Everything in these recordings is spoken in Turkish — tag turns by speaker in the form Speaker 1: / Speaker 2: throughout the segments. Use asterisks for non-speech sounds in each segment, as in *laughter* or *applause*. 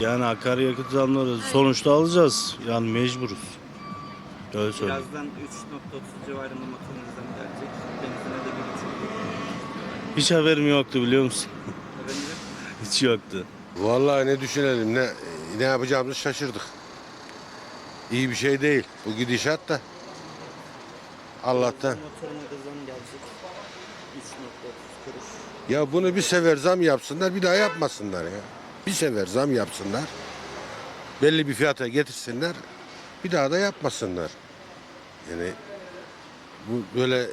Speaker 1: Yani akaryakıt zamları sonuçta alacağız. Yani mecburuz. Öyle söyleyeyim.
Speaker 2: Birazdan 3.30 civarında motorunuzdan gelecek. Benzine de gelecek.
Speaker 1: Hiç haberim yoktu biliyor musun?
Speaker 2: Yok? *laughs*
Speaker 1: Hiç yoktu.
Speaker 3: Vallahi ne düşünelim ne ne yapacağımızı şaşırdık. İyi bir şey değil bu gidişat da. Allah'tan.
Speaker 2: Motoruna da zam gelecek. 3.30 kuruş.
Speaker 3: Ya bunu bir sefer zam yapsınlar bir daha yapmasınlar ya. Bir sefer zam yapsınlar. Belli bir fiyata getirsinler. Bir daha da yapmasınlar. Yani bu böyle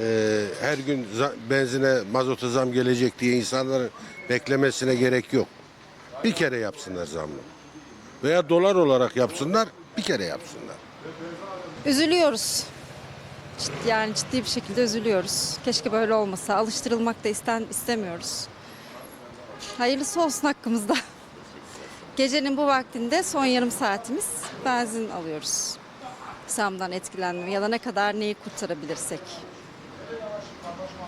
Speaker 3: e, her gün benzine mazota zam gelecek diye insanların beklemesine gerek yok. Bir kere yapsınlar zamlı. Veya dolar olarak yapsınlar bir kere yapsınlar.
Speaker 4: Üzülüyoruz. Yani ciddi bir şekilde üzülüyoruz. Keşke böyle olmasa. Alıştırılmak da isten istemiyoruz. Hayırlısı olsun hakkımızda. *laughs* Gecenin bu vaktinde son yarım saatimiz benzin alıyoruz. Zamdan etkilenme ya da ne kadar neyi kurtarabilirsek.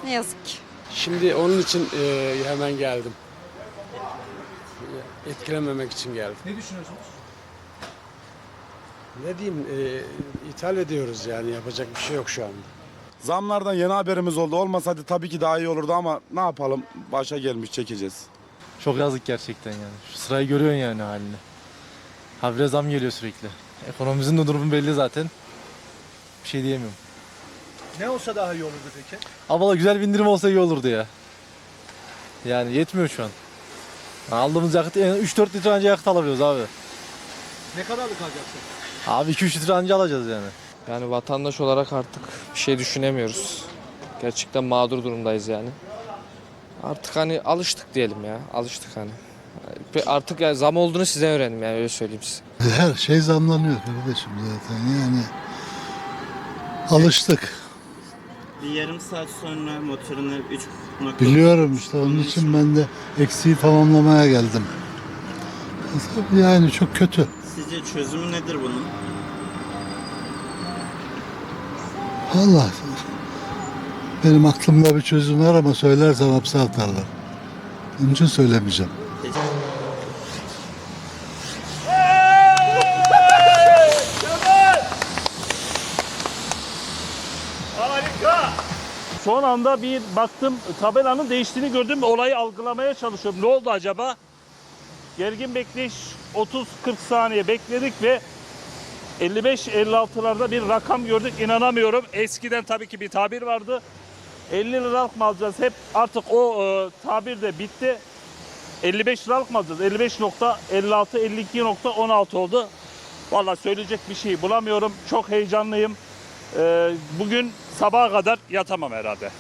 Speaker 4: Ne yazık ki.
Speaker 5: Şimdi onun için e, hemen geldim. Etkilenmemek için geldim.
Speaker 6: Ne düşünüyorsunuz?
Speaker 5: Ne diyeyim, e, ithal ediyoruz yani yapacak bir şey yok şu anda.
Speaker 7: Zamlardan yeni haberimiz oldu. Olmasaydı tabii ki daha iyi olurdu ama ne yapalım? Başa gelmiş çekeceğiz.
Speaker 8: Çok yazık gerçekten yani. Şu sırayı görüyorsun yani halini. Habire zam geliyor sürekli. Ekonomimizin de durumu belli zaten. Bir şey diyemiyorum.
Speaker 6: Ne olsa daha iyi olurdu peki?
Speaker 8: Ama güzel bir indirim olsa iyi olurdu ya. Yani yetmiyor şu an. Aldığımız yakıt en 3-4 litre anca yakıt alabiliyoruz abi.
Speaker 6: Ne kadarlık alacaksın?
Speaker 8: Abi 2-3 litre anca alacağız yani.
Speaker 9: Yani vatandaş olarak artık bir şey düşünemiyoruz. Gerçekten mağdur durumdayız yani. Artık hani alıştık diyelim ya. Alıştık hani. Ve Artık ya zam olduğunu sizden öğrendim yani öyle söyleyeyim size.
Speaker 10: Her şey zamlanıyor kardeşim zaten yani. Alıştık.
Speaker 2: Bir yarım saat sonra motoruna 3.30
Speaker 10: Biliyorum işte onun için ben de eksiği tamamlamaya geldim. Yani çok kötü.
Speaker 2: Sizce çözümü nedir bunun?
Speaker 10: Allah benim aklımda bir çözüm var ama söylersem hapse atarlar. Onun için söylemeyeceğim.
Speaker 11: Son anda bir baktım tabelanın değiştiğini gördüm. Olayı algılamaya çalışıyorum. Ne oldu acaba? Gergin bekleyiş 30-40 saniye bekledik ve 55-56'larda bir rakam gördük. İnanamıyorum. Eskiden tabii ki bir tabir vardı. 50 liralık mı alacağız? Hep artık o e, tabir de bitti. 55 liralık mı alacağız? 55.56, 52.16 oldu. Vallahi söyleyecek bir şey bulamıyorum. Çok heyecanlıyım. E, bugün sabaha kadar yatamam herhalde.